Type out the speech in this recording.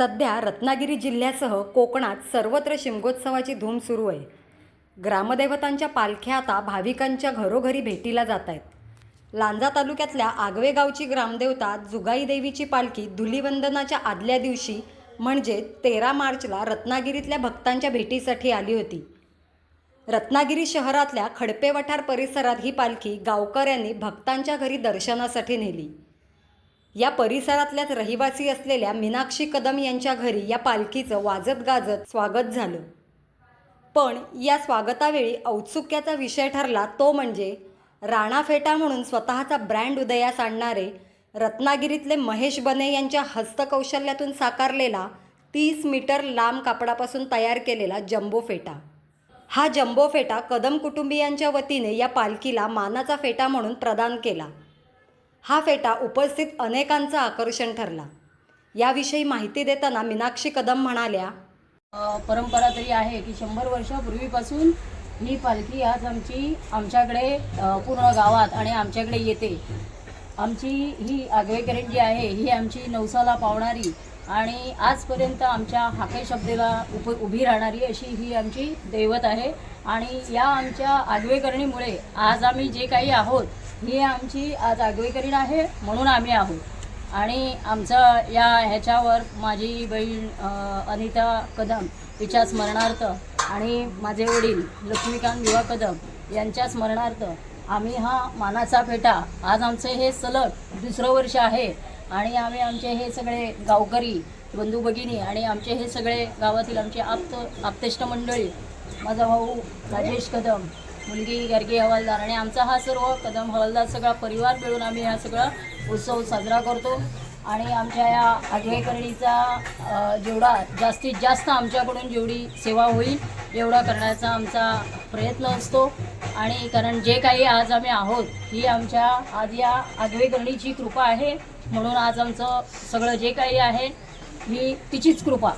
सध्या रत्नागिरी जिल्ह्यासह कोकणात सर्वत्र शिमगोत्सवाची धूम सुरू आहे. ग्रामदेवतांच्या पालख्या आता भाविकांच्या घरोघरी भेटीला जात आहेत लांजा तालुक्यातल्या आगवे गावची ग्रामदेवता जुगाई देवीची पालखी धुलिवंदनाच्या आदल्या दिवशी म्हणजे तेरा मार्चला रत्नागिरीतल्या भक्तांच्या भेटीसाठी आली होती. रत्नागिरी शहरातल्या खडपेवठार परिसरात ही पालखी गावकऱ्यांनी भक्तांच्या घरी दर्शनासाठी नेली. या परिसरातल्याच रहिवासी असलेल्या मीनाक्षी कदम यांच्या घरी या पालखीचं वाजत गाजत स्वागत झालं. पण या स्वागतावेळी औत्सुक्याचा विषय ठरला तो म्हणजे राणा फेटा म्हणून स्वतःचा ब्रँड उदयास आणणारे रत्नागिरीतले महेश बने यांच्या हस्तकौशल्यातून साकारलेला तीस मीटर लांब कापडापासून तयार केलेला जम्बो फेटा हा जम्बो फेटा कदम कुटुंबियांच्या वतीने या पालखीला मानाचा फेटा म्हणून प्रदान केला. हा फेटा उपस्थित अनेकांचं आकर्षण ठरला. याविषयी माहिती देताना मीनाक्षी कदम म्हणाल्या परंपरा तरी आहे की शंभर वर्षापूर्वीपासून ही पालखी आज आमची आमच्याकडे पूर्ण गावात आणि आमच्याकडे येते. आमची ही आगवेकरण जी आहे ही आमची नवसाला पावणारी आणि आजपर्यंत आमच्या हाके शब्देला उप उभी राहणारी अशी ही आमची दैवत आहे. आणि या आमच्या आगवेकरणीमुळे आज आम्ही जे काही आहोत ही आमची आज आगवेकरीण आहे म्हणून आम्ही आहोत. आणि आमचं या ह्याच्यावर माझी बहीण अनिता कदम हिच्या स्मरणार्थ आणि माझे वडील लक्ष्मीकांत युवा कदम यांच्या स्मरणार्थ आम्ही हा मानाचा फेटा आज आमचं हे सलग दुसरं वर्ष आहे आणि आम्ही आमचे हे सगळे गावकरी बंधू भगिनी आणि आमचे हे सगळे गावातील आमचे आप्त आप्तेष्ट मंडळी माझा भाऊ राजेश कदम मुलगी गार्गी हवालदार. आणि आमचा हा सर्व कदम हवालदार सगळा परिवार मिळून आम्ही हा सगळा उत्सव साजरा करतो. आणि आमच्या या आगवेकरणीचा जेवढा जास्तीत जास्त आमच्याकडून जेवढी सेवा होईल एवढा करण्याचा आमचा प्रयत्न असतो. आणि कारण जे काही आज आम्ही आहोत ही आमच्या आज या आगवेकरणीची कृपा आहे. म्हणून आज आमचं सगळं जे काही आहे ही तिचीच कृपा.